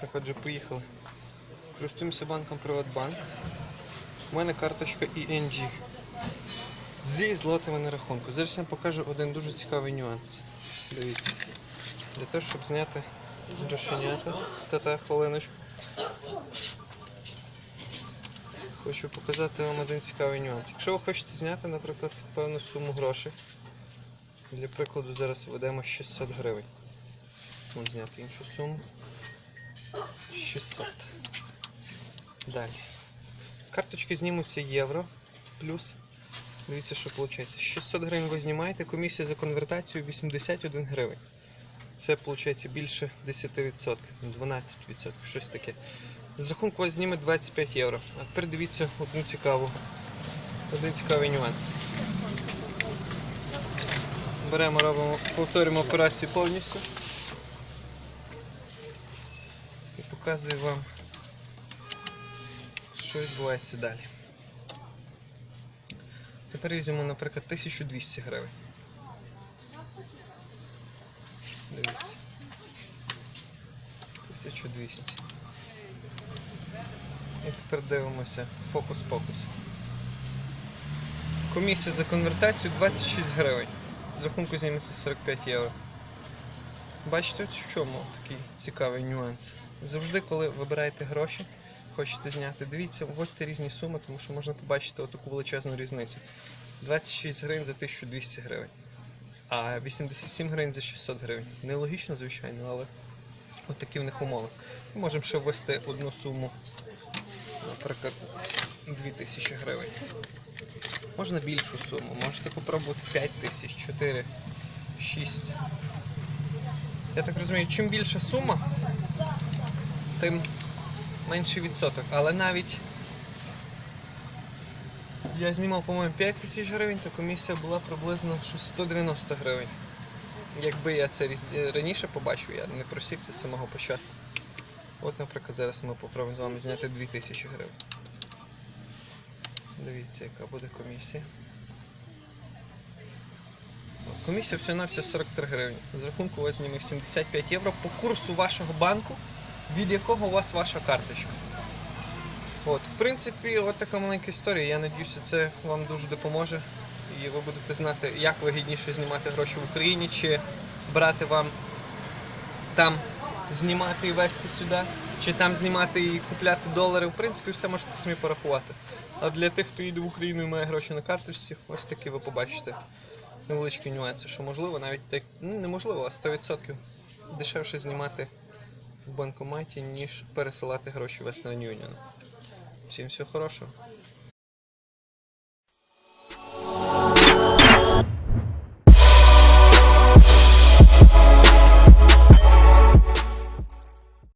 Так, отже, поїхали. Користуємося банком Приватбанк. У мене карточка ING. Зі злотими на рахунку. Зараз я вам покажу один дуже цікавий нюанс. Дивіться. Для того, щоб зняти грошенята. Та-та, хвилиночку. Хочу показати вам один цікавий нюанс. Якщо ви хочете зняти, наприклад, певну суму грошей. Для прикладу, зараз введемо 600 гривень. Можемо зняти іншу суму. 600. Далі. З карточки знімуться євро. Плюс. Дивіться, що виходить. 600 гривень ви знімаєте, комісія за конвертацію 81 гривень. Це виходить більше 10%, 12%, щось таке. З рахунку вас зніме 25 євро. А тепер дивіться одну цікаву, один цікавий нюанс. Беремо, робимо, повторюємо операцію повністю. І показую вам, що відбувається далі. Тепер візьмемо, наприклад, 1200 гривень. Дивіться. 1200. І тепер дивимося фокус-покус. Комісія за конвертацію 26 гривень. З рахунку зніметься 45 євро. Бачите, в чому такий цікавий нюанс. Завжди, коли вибираєте гроші, хочете зняти, дивіться, вводьте різні суми, тому що можна побачити таку величезну різницю. 26 гривень за 1200 гривень, а 87 гривень за 600 гривень. Нелогічно, звичайно, але такі в них умови. Ми можемо ще ввести одну суму, наприклад, 2000 гривень. Можна більшу суму, можете попробувати 5 тисяч, 4, 6. Я так розумію, чим більша сума, тим менший відсоток. Але навіть я знімав, по-моєму, 5 тисяч гривень, то комісія була приблизно щось 190 гривень. Якби я це раніше побачив, я не просів це з самого початку. От, наприклад, зараз ми попробуємо з вами зняти 2000 гривень. Дивіться, яка буде комісія. Комісія всього на все 43 гривні. З рахунку у вас зніме 75 євро по курсу вашого банку, від якого у вас ваша карточка. От, в принципі, от така маленька історія. Я надіюся, це вам дуже допоможе. І ви будете знати, як вигідніше знімати гроші в Україні, чи брати вам там знімати і везти сюди, чи там знімати і купляти долари. В принципі, все можете самі порахувати. А для тих, хто їде в Україну і має гроші на карточці, ось такі ви побачите невеличкі нюанси, що можливо, навіть так, ну неможливо, а 100% дешевше знімати в банкоматі, ніж пересилати гроші в Western Union. Всім всього хорошого.